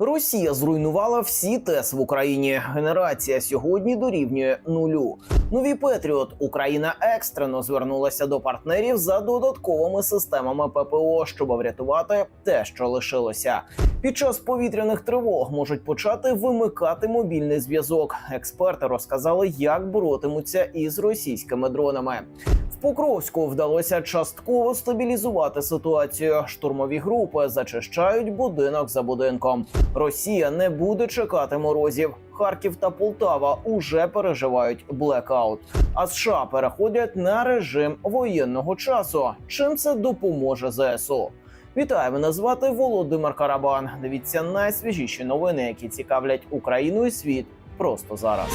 Росія зруйнувала всі ТЕС в Україні. Генерація сьогодні дорівнює нулю. Нові Петріот Україна екстрено звернулася до партнерів за додатковими системами ППО, щоб врятувати те, що лишилося. Під час повітряних тривог можуть почати вимикати мобільний зв'язок. Експерти розказали, як боротимуться із російськими дронами. В Покровську вдалося частково стабілізувати ситуацію. Штурмові групи зачищають будинок за будинком. Росія не буде чекати морозів. Харків та Полтава уже переживають блекаут. А США переходять на режим воєнного часу. Чим це допоможе ЗСУ? Вітаю, мене звати Володимир Карабан. Дивіться найсвіжіші новини, які цікавлять Україну і світ просто зараз.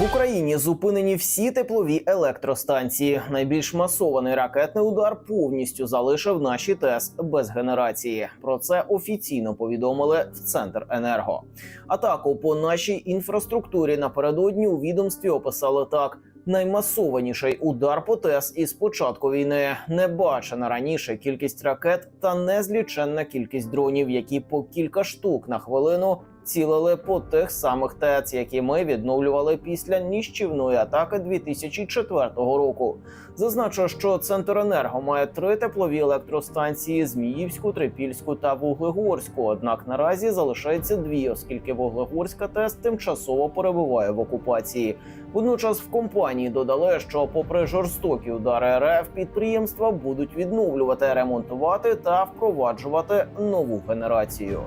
В Україні зупинені всі теплові електростанції. Найбільш масований ракетний удар повністю залишив наші ТЕС без генерації. Про це офіційно повідомили в Центр Енерго. Атаку по нашій інфраструктурі напередодні у відомстві описали так. Наймасованіший удар по ТЕС із початку війни не бачена раніше кількість ракет та незліченна кількість дронів, які по кілька штук на хвилину цілили по тих самих ТЕЦ, які ми відновлювали після ніщівної атаки 2004 року. Зазначу, що Центренерго має три теплові електростанції: Зміївську, Трипільську та Вуглегорську. Однак наразі залишається дві, оскільки Вуглегорська ТЕС тимчасово перебуває в окупації. Водночас в компанії додали, що, попри жорстокі удари РФ, підприємства будуть відновлювати, ремонтувати та впроваджувати нову генерацію.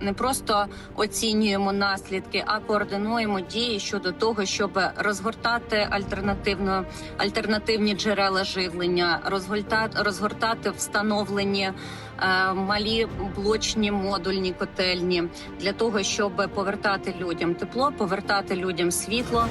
Не просто оцінюємо наслідки, а координуємо дії щодо того, щоб розгортати альтернативно альтернативні джерела живлення, розгортати, розгортати встановлені е, малі блочні модульні котельні для того, щоб повертати людям тепло, повертати людям світло.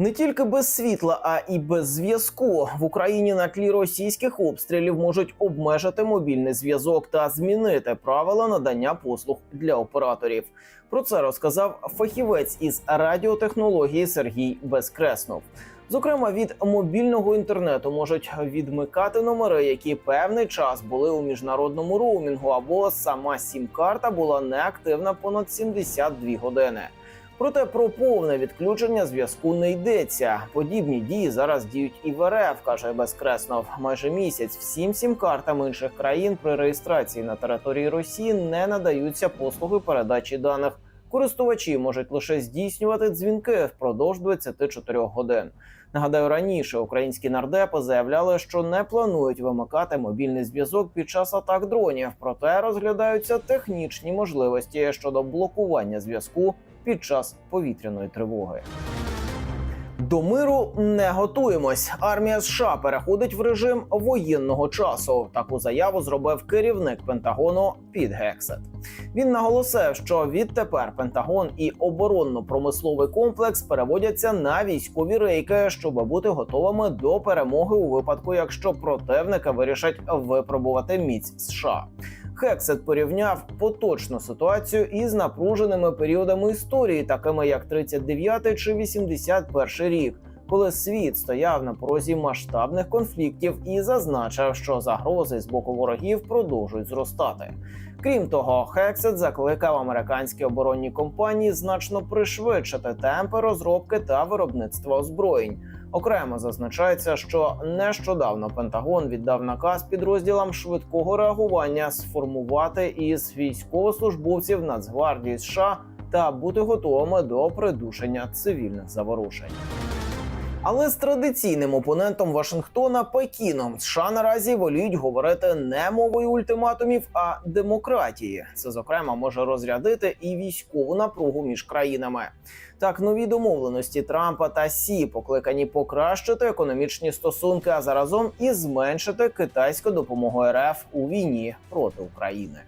Не тільки без світла, а і без зв'язку в Україні на тлі російських обстрілів можуть обмежити мобільний зв'язок та змінити правила надання послуг для операторів. Про це розказав фахівець із радіотехнології Сергій Безкреснов. Зокрема, від мобільного інтернету можуть відмикати номери, які певний час були у міжнародному роумінгу, або сама сім-карта була неактивна понад 72 години. Проте про повне відключення зв'язку не йдеться. Подібні дії зараз діють і в РФ, каже Безкреснов. Майже місяць всім сім-картам інших країн при реєстрації на території Росії не надаються послуги передачі даних. Користувачі можуть лише здійснювати дзвінки впродовж 24 годин. Нагадаю, раніше українські нардепи заявляли, що не планують вимикати мобільний зв'язок під час атак дронів, проте розглядаються технічні можливості щодо блокування зв'язку під час повітряної тривоги. До миру не готуємось. Армія США переходить в режим воєнного часу. Таку заяву зробив керівник Пентагону Піт Гексет. Він наголосив, що відтепер Пентагон і оборонно-промисловий комплекс переводяться на військові рейки, щоб бути готовими до перемоги у випадку, якщо противники вирішать випробувати міць США. Хексет порівняв поточну ситуацію із напруженими періодами історії, такими як 39 чи 81 рік, коли світ стояв на порозі масштабних конфліктів і зазначив, що загрози з боку ворогів продовжують зростати. Крім того, Хексет закликав американські оборонні компанії значно пришвидшити темпи розробки та виробництва озброєнь. Окремо зазначається, що нещодавно Пентагон віддав наказ підрозділам швидкого реагування сформувати із військовослужбовців Нацгвардії США та бути готовими до придушення цивільних заворушень. Але з традиційним опонентом Вашингтона Пекіном США наразі воліють говорити не мовою ультиматумів, а демократії. Це зокрема може розрядити і військову напругу між країнами. Так, нові домовленості Трампа та Сі покликані покращити економічні стосунки, а заразом і зменшити китайську допомогу РФ у війні проти України.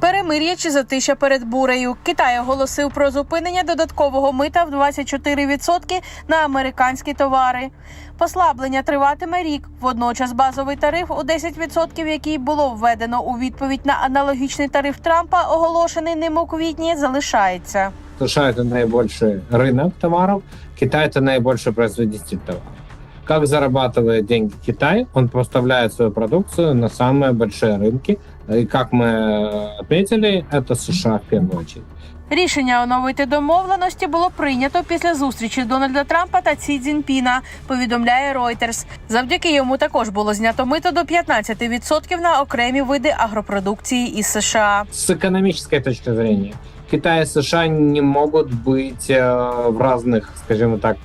Перемир'я чи затища перед бурею. Китай оголосив про зупинення додаткового мита в 24% на американські товари. Послаблення триватиме рік. Водночас базовий тариф у 10%, який було введено у відповідь на аналогічний тариф Трампа, оголошений ним у квітні, залишається. США это наибольший рынок товаров, Китай это наибольший производитель товаров. Как зарабатывает деньги Китай? Он поставляет свою продукцию на самые большие рынки, И как мы отметили, это США в первую очередь. Рішення оновити домовленості було прийнято після зустрічі Дональда Трампа та Ці Цзіньпіна, повідомляє Reuters. Завдяки йому також було знято мито до 15% на окремі види агропродукції із США. С экономической точки зрения, Китай и США не могут быть э, в разных, скажем так,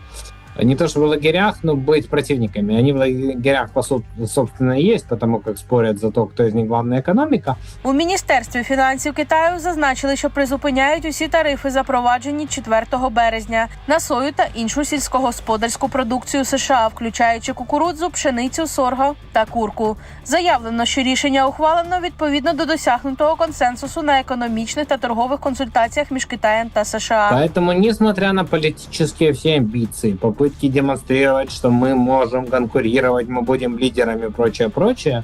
не то что в лагерях, но быть противниками. Они в лагерях, по соб- собственно, и есть, потому как спорят за то, кто из них главная экономика. У міністерстві фінансів Китаю зазначили, що призупиняють усі тарифи, запроваджені 4 березня на сою та іншу сільськогосподарську продукцію США, включаючи кукурудзу, пшеницю, сорго та курку. Заявлено, що рішення ухвалено відповідно до досягнутого консенсусу на економічних та торгових консультаціях між Китаєм та США. Поэтому, несмотря на политические все амбиции, попытки демонстрировать, что мы можем конкурировать, мы будем лидерами и прочее, прочее,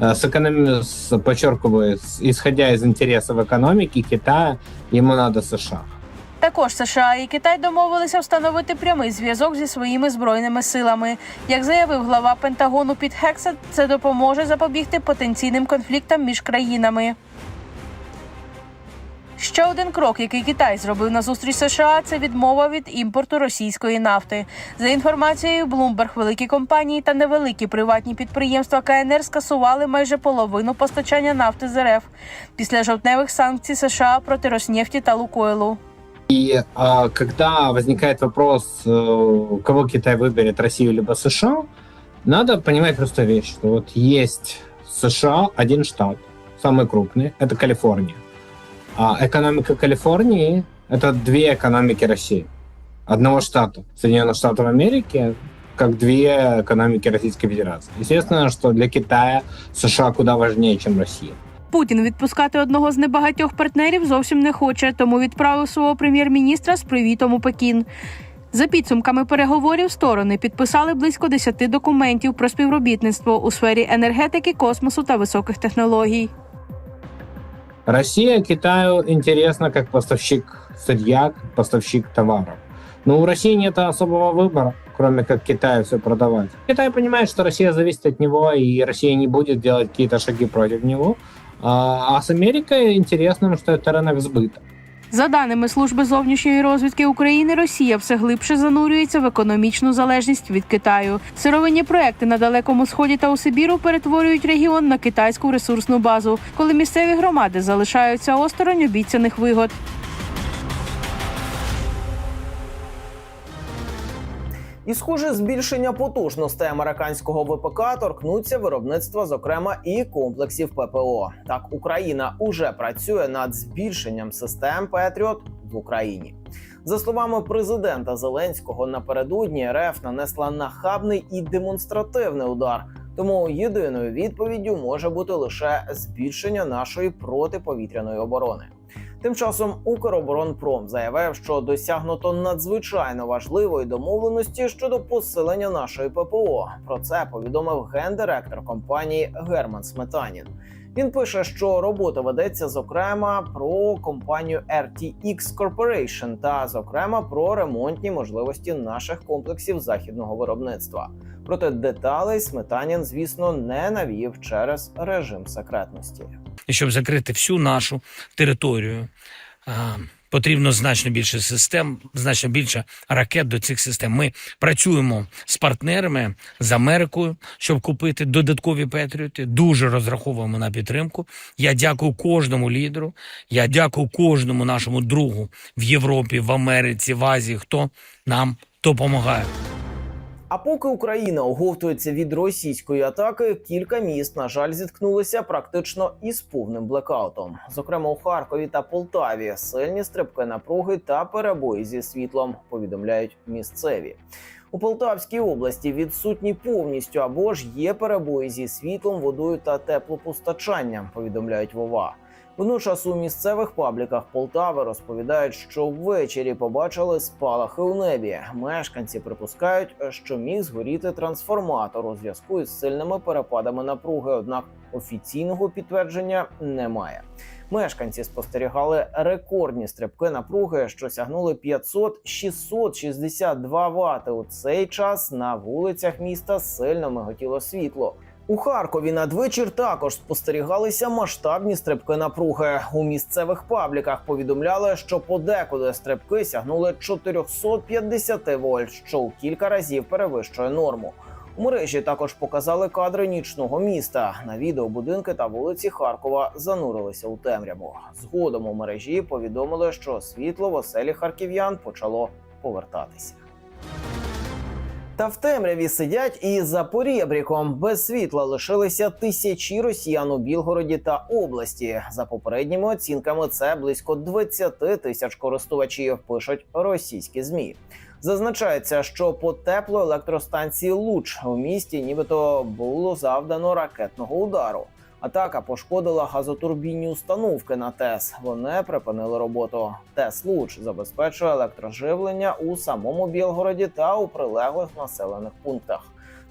э, с экономи- с- подчеркиваю, с- исходя из интересов экономики Китая, ему надо США. Також США і Китай домовилися встановити прямий зв'язок зі своїми збройними силами. Як заявив глава Пентагону Піт Хексет, це допоможе запобігти потенційним конфліктам між країнами. Ще один крок, який Китай зробив на зустріч США, це відмова від імпорту російської нафти. За інформацією Bloomberg, великі компанії та невеликі приватні підприємства КНР скасували майже половину постачання нафти з РФ після жовтневих санкцій США проти Роснефті та Лукойлу. И а, когда возникает вопрос, э, кого Китай выберет, Россию либо США, надо понимать простую вещь, что вот есть США один штат, самый крупный, это Калифорния. А экономика Калифорнии — это две экономики России. Одного штата, Соединенных Штатов Америки, как две экономики Российской Федерации. Естественно, что для Китая США куда важнее, чем Россия. Путін відпускати одного з небагатьох партнерів зовсім не хоче, тому відправив свого прем'єр-міністра з привітом у Пекін. За підсумками переговорів сторони підписали близько 10 документів про співробітництво у сфері енергетики, космосу та високих технологій. Россия Китаю интересна как поставщик сырья, поставщик товаров. Но у России нет особого выбора, кроме как Китаю все продавать. Китай понимает, что Россия зависит от него, и Россия не будет делать какие-то шаги против него. А а с Америкой интересно, что это рынок сбыта. За даними служби зовнішньої розвідки України, Росія все глибше занурюється в економічну залежність від Китаю. Сировинні проекти на далекому сході та у Сибіру перетворюють регіон на китайську ресурсну базу, коли місцеві громади залишаються осторонь обіцяних вигод. І схоже, збільшення потужностей американського ВПК торкнуться виробництва, зокрема, і комплексів ППО. Так, Україна уже працює над збільшенням систем Петріот в Україні. За словами президента Зеленського, напередодні РФ нанесла нахабний і демонстративний удар. Тому єдиною відповіддю може бути лише збільшення нашої протиповітряної оборони. Тим часом Укроборонпром заявив, що досягнуто надзвичайно важливої домовленості щодо посилення нашої ППО. Про це повідомив гендиректор компанії Герман Сметанін. Він пише, що робота ведеться зокрема про компанію RTX Corporation та зокрема про ремонтні можливості наших комплексів західного виробництва. Проте деталей Сметанін, звісно, не навів через режим секретності. І щоб закрити всю нашу територію, потрібно значно більше систем, значно більше ракет до цих систем. Ми працюємо з партнерами з Америкою, щоб купити додаткові патріоти. Дуже розраховуємо на підтримку. Я дякую кожному лідеру. Я дякую кожному нашому другу в Європі, в Америці, в Азії, хто нам допомагає. А поки Україна оговтується від російської атаки, кілька міст, на жаль, зіткнулися практично із повним блекаутом. Зокрема, у Харкові та Полтаві сильні стрибки напруги та перебої зі світлом, повідомляють місцеві. У Полтавській області відсутні повністю або ж є перебої зі світлом, водою та теплопостачанням, повідомляють Вова. Водночас у місцевих пабліках Полтави розповідають, що ввечері побачили спалахи у небі. Мешканці припускають, що міг згоріти трансформатор у зв'язку із сильними перепадами напруги. Однак офіційного підтвердження немає. Мешканці спостерігали рекордні стрибки напруги, що сягнули 500-662 вати. У цей час на вулицях міста сильно миготіло світло. У Харкові надвечір також спостерігалися масштабні стрибки напруги. У місцевих пабліках повідомляли, що подекуди стрибки сягнули 450 вольт, що у кілька разів перевищує норму. У мережі також показали кадри нічного міста. На відео будинки та вулиці Харкова занурилися у темряву. Згодом у мережі повідомили, що світло в оселі харків'ян почало повертатися. Та в темряві сидять і за порєбріком. Без світла лишилися тисячі росіян у Білгороді та області. За попередніми оцінками, це близько 20 тисяч користувачів. Пишуть російські змі. Зазначається, що по теплоелектростанції Луч у місті нібито було завдано ракетного удару. Атака пошкодила газотурбінні установки на ТЕС. Вони припинили роботу. ТЕС Луч забезпечує електроживлення у самому Білгороді та у прилеглих населених пунктах.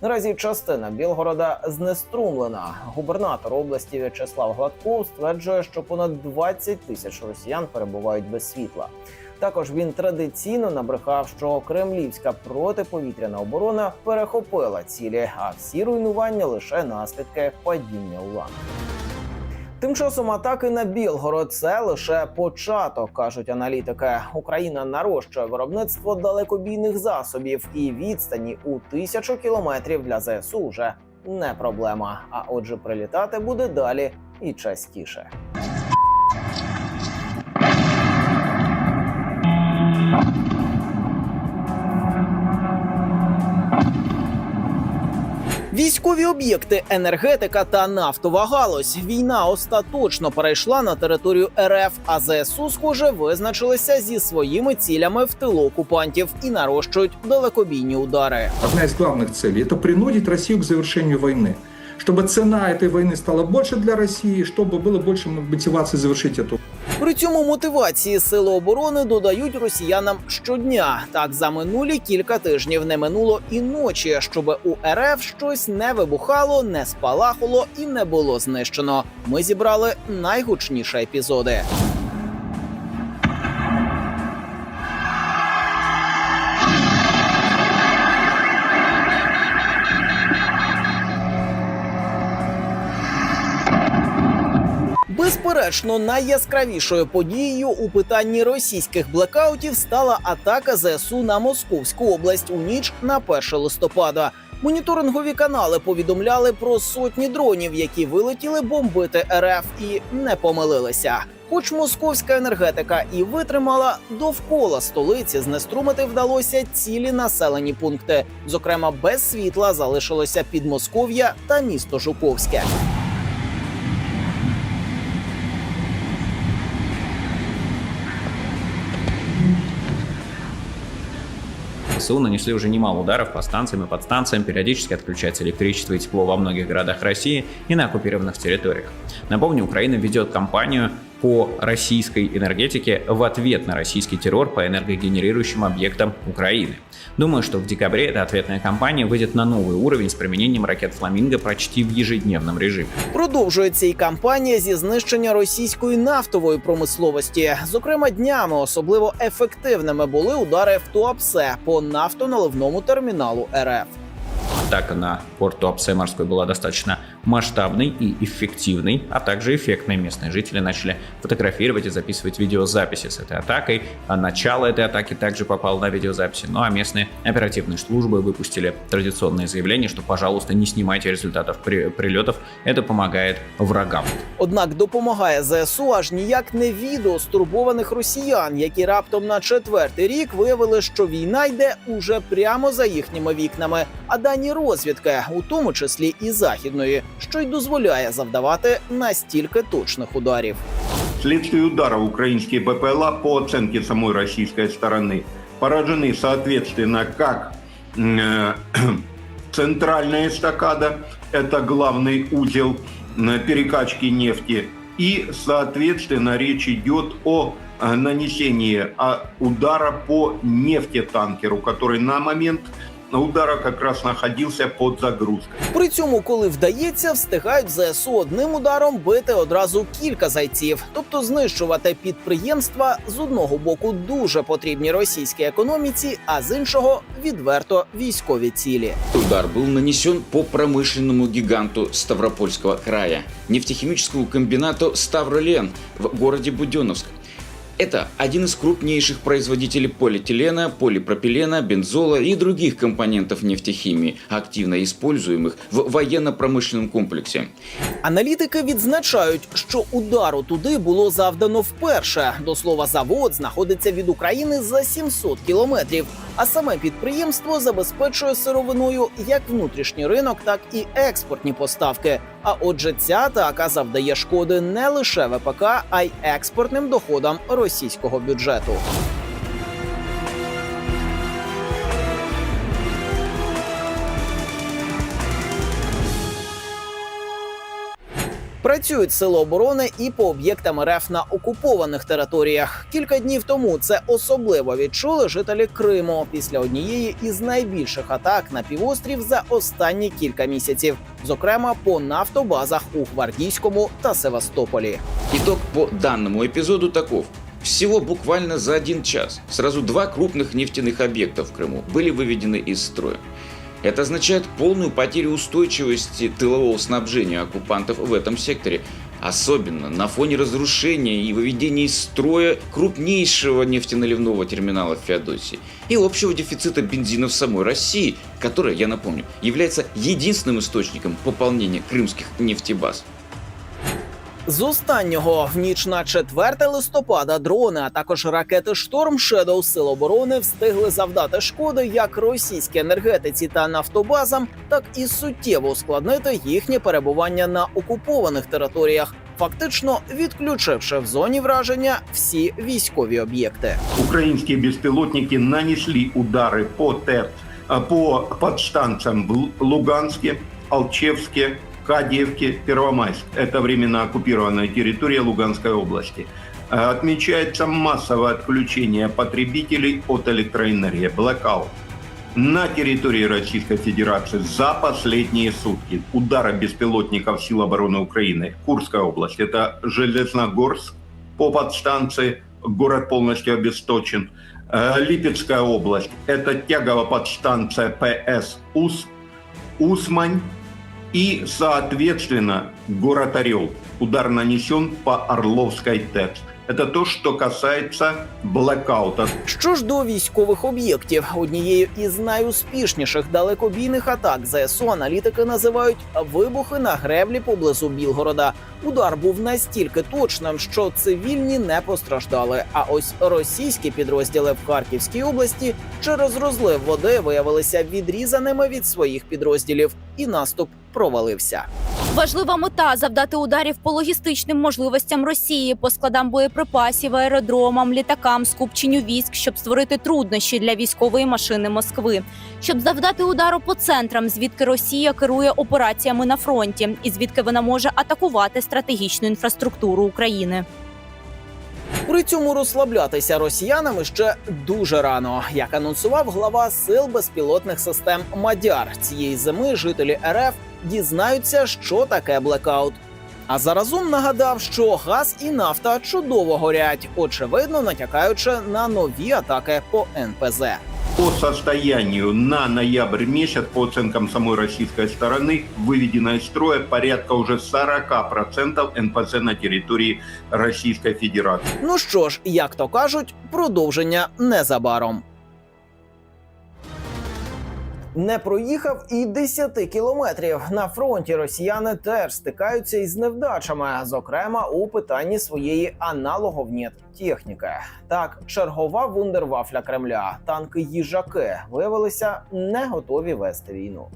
Наразі частина Білгорода знеструмлена. Губернатор області В'ячеслав Гладков стверджує, що понад 20 тисяч росіян перебувають без світла. Також він традиційно набрехав, що кремлівська протиповітряна оборона перехопила цілі, а всі руйнування лише наслідки падіння уламків. Тим часом атаки на Білгород це лише початок, кажуть аналітики. Україна нарощує виробництво далекобійних засобів, і відстані у тисячу кілометрів для ЗСУ вже не проблема. А отже, прилітати буде далі і частіше. Військові об'єкти, енергетика та нафтова галузь. Війна остаточно перейшла на територію РФ, а ЗСУ, схоже, визначилися зі своїми цілями в тилу окупантів і нарощують далекобійні удари. Одна из главных целей – это принудить Россию к завершению войны. Чтобы цена этой войны стала больше для России, чтобы было больше мотивации завершить эту При цьому мотивації сили оборони додають росіянам щодня. Так за минулі кілька тижнів не минуло і ночі, щоб у РФ щось не вибухало, не спалахало і не було знищено. Ми зібрали найгучніші епізоди. Безперечно, найяскравішою подією у питанні російських блекаутів стала атака ЗСУ на Московську область у ніч на 1 листопада. Моніторингові канали повідомляли про сотні дронів, які вилетіли бомбити РФ і не помилилися. Хоч московська енергетика і витримала, довкола столиці знеструмити вдалося цілі населені пункти. Зокрема, без світла залишилося Підмосков'я та місто Жуковське. ВСУ нанесли уже немало ударов по станциям и подстанциям, периодически отключается электричество и тепло во многих городах России и на оккупированных территориях. Напомню, Украина ведет кампанию по российской энергетике в ответ на российский террор по энергогенерирующим объектам Украины. Думаю, что в декабре эта ответная кампания выйдет на новый уровень с применением ракет «Фламинго» почти в ежедневном режиме. Продовжується і кампанія зі знищення російської нафтової промисловості. Зокрема, днями особливо ефективними були удари в Туапсе по нафтоналивному терміналу РФ. Атака на порт Туапсе морской была достаточно масштабной и эффективной, а также эффектной. Местные жители начали фотографировать и записывать видеозаписи с этой атакой. А начало этой атаки также попало на видеозаписи. Ну а местные оперативные службы выпустили традиционное заявление, что, пожалуйста, не снимайте результатов при- прилетов. Это помогает врагам. Однак допомагає ЗСУ аж ніяк не відео стурбованих росіян, які раптом на четвертий рік виявили, що війна йде уже прямо за їхніми вікнами. А дані розвідки, у тому числі і західної, що й дозволяє завдавати настільки точних ударів. Вследствие ударов украинские БПЛА, по оценке самой российской стороны, поражены соответственно как м, э, центральная эстакада, это главный узел м, перекачки нефти, и, соответственно, речь идет о э, нанесении а, удара по нефтетанкеру, который на момент удара как раз находился под загрузкой. При цьому, коли вдається, встигають ЗСУ одним ударом бити одразу кілька зайців, тобто знищувати підприємства з одного боку дуже потрібні російській економіці, а з іншого відверто військові цілі. Удар был нанесен по промышленному гиганту Ставропольского края, нефтехимическому комбинату «Ставролен» в городе Буденновск. Это один из крупнейших производителей полиэтилена, полипропилена, бензола и других компонентов нефтехимии, активно используемых в военно-промышленном комплексе. Аналітики відзначають, що удару туди було завдано вперше. До слова, завод знаходиться від України за 700 кілометрів. А саме підприємство забезпечує сировиною як внутрішній ринок, так і експортні поставки. А отже, ця атака завдає шкоди не лише ВПК, а й експортним доходам російського бюджету. Працюють сили оборони і по об'єктам РФ на окупованих територіях. Кілька днів тому це особливо відчули жителі Криму після однієї із найбільших атак на півострів за останні кілька місяців, зокрема по нафтобазах у Гвардійському та Севастополі. Итог по данному эпизоду таков. Всего буквально за один час сразу два крупных нефтяных объекта в Крыму были выведены из строя. Это означает полную потерю устойчивости тылового снабжения оккупантов в этом секторе, особенно на фоне разрушения и выведения из строя крупнейшего нефтеналивного терминала в Феодосии и общего дефицита бензина в самой России, которая, я напомню, является единственным источником пополнения крымских нефтебаз. З останнього в ніч на 4 листопада дрони, а також ракети Шторм Шедоу Сил оборони встигли завдати шкоди як російській енергетиці та нафтобазам, так і суттєво ускладнити їхнє перебування на окупованих територіях, фактично відключивши в зоні враження всі військові об'єкти. Украинские беспилотники нанесли удары по а, по подстанциям в Лу- Луганске, Кадиевке, Первомайск. Это временно оккупированная территория Луганской области. А, Отмечается массовое отключение потребителей от электроэнергии, blackout. На территории Российской Федерации за последние сутки удары беспилотников Сил обороны Украины. Курская область, это Железногорск по подстанции, город полностью обесточен. Э, Липецкая область, это тяговая подстанция ПС УС, Усмань и, соответственно, город Орел. Удар нанесен по Орловской ТЭЦ. Это то, что касается блэкаута. Що ж до військових об'єктів, однією із найуспішніших далекобійних атак ЗСУ аналітики називають вибухи на греблі поблизу Білгорода. Удар був настільки точним, що цивільні не постраждали. А ось російські підрозділи в Харківській області через розлив води виявилися відрізаними від своїх підрозділів, і наступ провалився. Важлива мета завдати ударів по логістичним можливостям Росії, по складам боєприпасів, аеродромам, літакам, скупченню військ, щоб створити труднощі для військової машини Москви, щоб завдати удару по центрам, звідки Росія керує операціями на фронті, і звідки вона може атакувати стратегічну інфраструктуру України. При цьому розслаблятися росіянами ще дуже рано, як анонсував глава сил безпілотних систем Мадяр. Цієї зими жителі РФ дізнаються, що таке блекаут. А заразом нагадав, що газ і нафта чудово горять, очевидно натякаючи на нові атаки по НПЗ. По состоянию на ноябрь месяц, по оценкам самой российской стороны, выведено из строя порядка уже 40% НПЗ на территории Российской Федерации. Ну що ж, як то кажуть, продовження незабаром. Не проїхав і 10 кілометрів. На фронті росіяни теж стикаються із невдачами, зокрема у питанні своєї аналоговні техніки. Так, чергова вундервафля Кремля, танки їжаки виявилися не готові вести війну.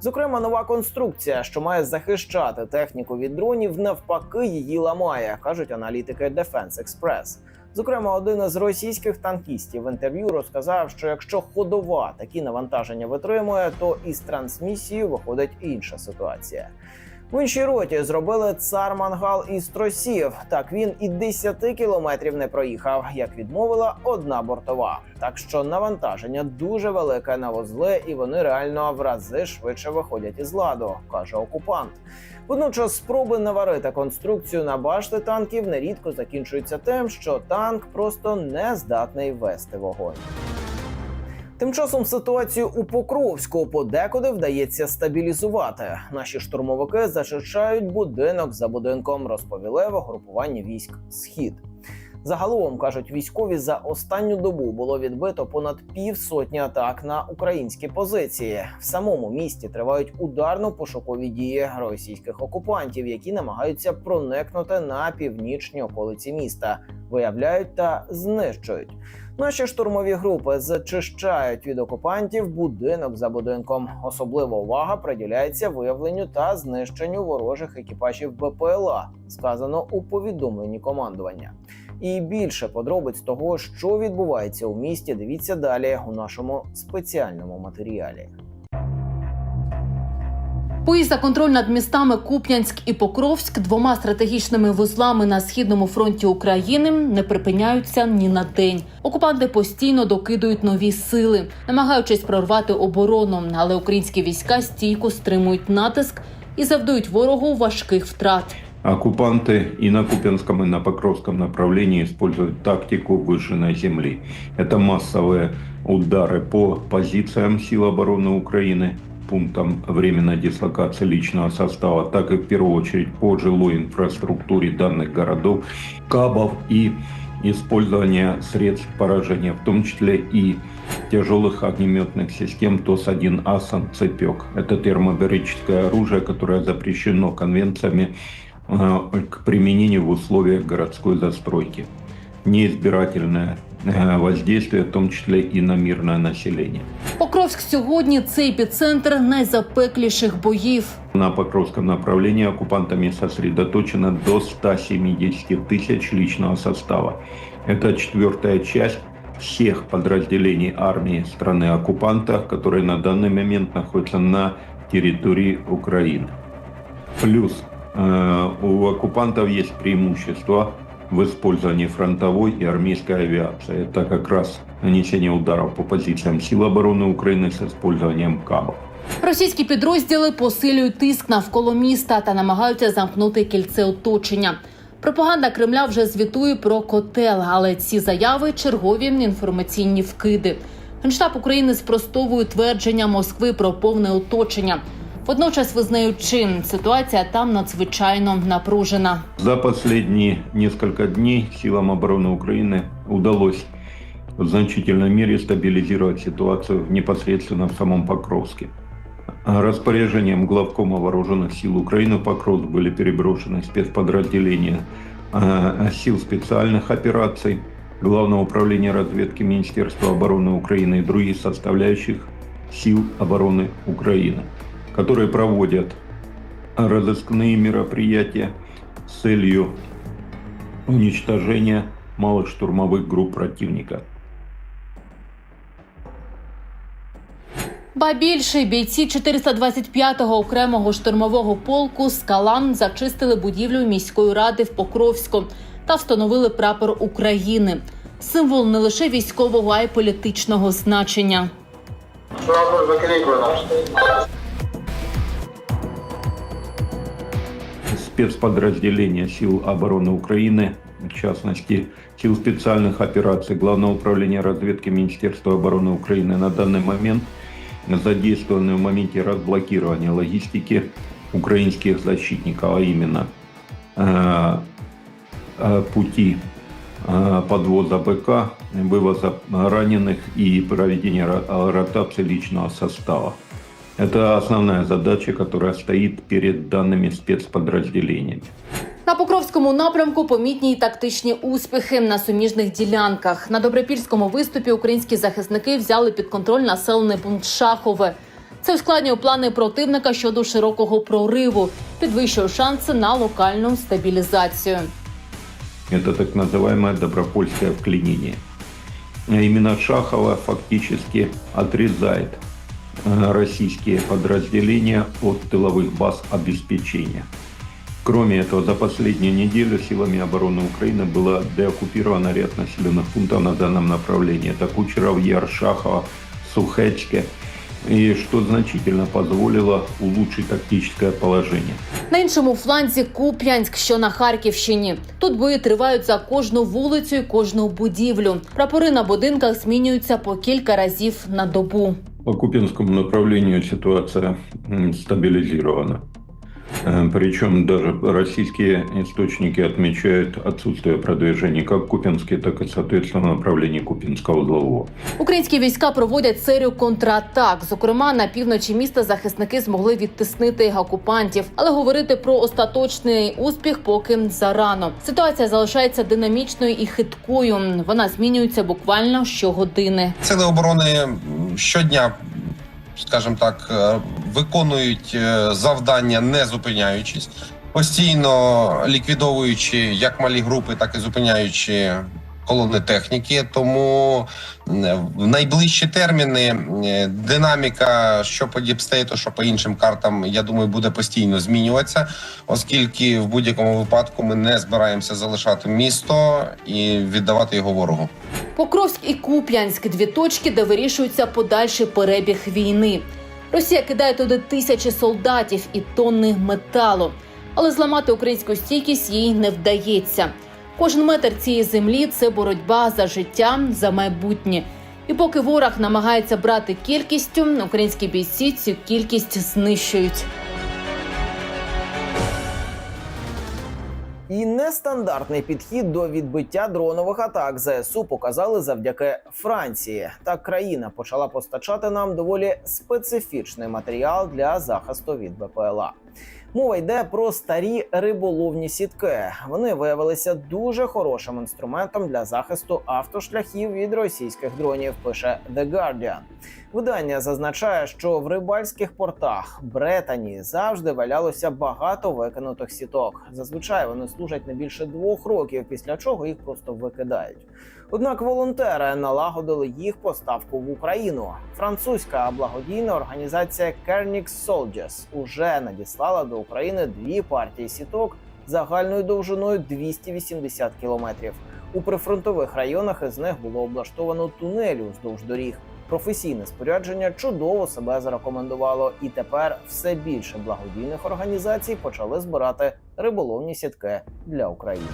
Зокрема, нова конструкція, що має захищати техніку від дронів, навпаки, її ламає, кажуть аналітики Defense Express. Зокрема, один із російських танкістів в інтерв'ю розказав, що якщо ходова такі навантаження витримує, то із трансмісією виходить інша ситуація. В іншій роті зробили цар мангал із тросів. Так він і 10 кілометрів не проїхав, як відмовила одна бортова. Так що навантаження дуже велике на вузли, і вони реально в рази швидше виходять із ладу, каже окупант. Водночас спроби наварити конструкцію на башти танків нерідко закінчуються тим, що танк просто не здатний вести вогонь. Тим часом ситуацію у Покровську подекуди вдається стабілізувати. Наші штурмовики зачищають будинок за будинком, розповіли в групуванні військ Схід. Загалом кажуть військові за останню добу було відбито понад півсотні атак на українські позиції. В самому місті тривають ударно-пошукові дії російських окупантів, які намагаються проникнути на північні околиці міста, виявляють та знищують. Наші штурмові групи зачищають від окупантів будинок за будинком. Особлива увага приділяється виявленню та знищенню ворожих екіпажів БПЛА, сказано у повідомленні командування. І більше подробиць того, що відбувається у місті, дивіться далі у нашому спеціальному матеріалі. Бої за контроль над містами Куп'янськ і Покровськ двома стратегічними вузлами на східному фронті України не припиняються ні на день. Окупанти постійно докидують нові сили, намагаючись прорвати оборону, але українські війська стійко стримують натиск і завдають ворогу важких втрат. Оккупанты и на Купянском, и на Покровском направлении используют тактику выжженной земли. Это массовые удары по позициям сил обороны Украины, пунктам временной дислокации личного состава, так и в первую очередь по жилой инфраструктуре данных городов, кабов и использование средств поражения, в том числе и тяжелых огнеметных систем ТОС-1 «Асан» «Цепек». Это термобарическое оружие, которое запрещено конвенциями к применению в условиях городской застройки. Неизбирательное э, воздействие, в том числе и на мирное население. Покровськ сьогодні це епіцентр найзапекліших боїв. На Покровском направлении оккупантами сосредоточено до 170 тысяч личного состава. Это четвертая часть всех подразделений армии страны-оккупанта, которые на данный момент находятся на территории Украины. Плюс э, у оккупантов есть преимущество в использовании фронтовой и армейской авиации. Это как раз нанесение ударов по позициям сил обороны Украины с использованием КАБов. Російські підрозділи посилюють тиск навколо міста та намагаються замкнути кільце оточення. Пропаганда Кремля вже звітує про котел, але ці заяви чергові інформаційні вкиди. Генштаб України спростовує твердження Москви про повне оточення. Водночас визнаючи, ситуація там надзвичайно напружена. За последние несколько дней силам обороны Украины удалось в значительной мере стабилизировать ситуацию непосредственно в самом Покровске. Распоряжением главкома вооруженных сил Украины в Покровск были переброшены спецподразделения э, сил специальных операций, Главного управления разведки Министерства обороны Украины и других составляющих сил обороны Украины, которые проводят разыскные мероприятия с целью уничтожения малых штурмовых групп противника. Ба більше бійці 425-го окремого штурмового полку «Скала» зачистили будівлю міської ради в Покровську та встановили прапор України. Символ не лише військового, а й політичного значення. Спецподразделения сил обороны Украины, в частности, сил специальных операций Главного управления разведки Министерства обороны Украины на данный момент задействованы в моменте разблокирования логистики украинских защитников, а именно э, э, пути э, подвоза БК, вывоза раненых и проведения ро- ротации личного состава. Это основная задача, которая стоит перед данными спецподразделениями. На Покровському напрямку помітні й тактичні успіхи на суміжних ділянках. На добропільському виступі українські захисники взяли під контроль населений пункт Шахове. Це ускладнює плани противника щодо широкого прориву, підвищує шанси на локальну стабілізацію. Это так называемое добропольское вклинение. А Именно Шахова фактически отрезает э, российские подразделения от тыловых баз обеспечения. Кроме этого, за последнюю неделю силами обороны Украины было деоккупировано ряд населенных пунктов на данном направлении. Это Кучеров, Яр, Шахова, Сухечке, и что значительно позволило улучшить тактическое положение. На іншому фланзі Куп'янськ, що на Харківщині. Тут бої тривають за кожну вулицю і кожну будівлю. Прапори на будинках змінюються по кілька разів на добу. По Купинскому направлению ситуация стабилизирована. Э, Причем даже российские источники отмечают отсутствие продвижений как Купинске, так и, соответственно, направлении Купинского узлового. Українські війська проводять серію контратак. Зокрема, на півночі міста захисники змогли відтиснити окупантів, але говорити про остаточний успіх поки зарано. Ситуація залишається динамічною і хиткою. Вона змінюється буквально щогодини. Сили оборони щодня, скажімо так, е, виконують е, завдання, не зупиняючись, постійно ліквідовуючи як малі групи, так і зупиняючи колони техніки. Тому в найближчі терміни динаміка, що по діпстейту, що по іншим картам, я думаю, буде постійно змінюватися, оскільки в будь-якому випадку ми не збираємося залишати місто і віддавати його ворогу. Покровськ і Куп'янськ дві точки, де вирішується подальший перебіг війни. Росія кидає туди тисячі солдатів і тонни металу, але зламати українську стійкість їй не вдається. Кожен метр цієї землі це боротьба за життя, за майбутнє. І поки ворог намагається брати кількістю, українські бійці цю кількість знищують. І нестандартний підхід до відбиття дронових атак ЗСУ показали завдяки Франції. Так країна почала постачати нам доволі специфічний матеріал для захисту від БПЛА. Мова йде про старі риболовні сітки. Вони виявилися дуже хорошим інструментом для захисту автошляхів від російських дронів. Пише The Guardian. Видання зазначає, що в рибальських портах Бретані завжди валялося багато викинутих сіток. Зазвичай вони служать не більше двох років, після чого їх просто викидають. Однак волонтери налагодили їх поставку в Україну. Французька благодійна організація Carnix Soldiers уже надіслала до України дві партії сіток загальною довжиною 280 кілометрів. У прифронтових районах із них було облаштовано тунелі уздовж доріг. Професійне спорядження чудово себе зарекомендувало, і тепер все більше благодійних організацій почали збирати риболовні сітки для України.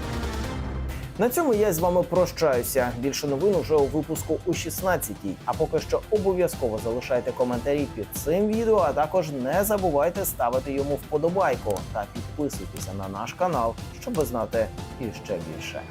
На цьому я з вами прощаюся. Більше новин уже у випуску о 16-й. А поки що обов'язково залишайте коментарі під цим відео, а також не забувайте ставити йому вподобайку та підписуйтеся на наш канал, щоб знати іще більше.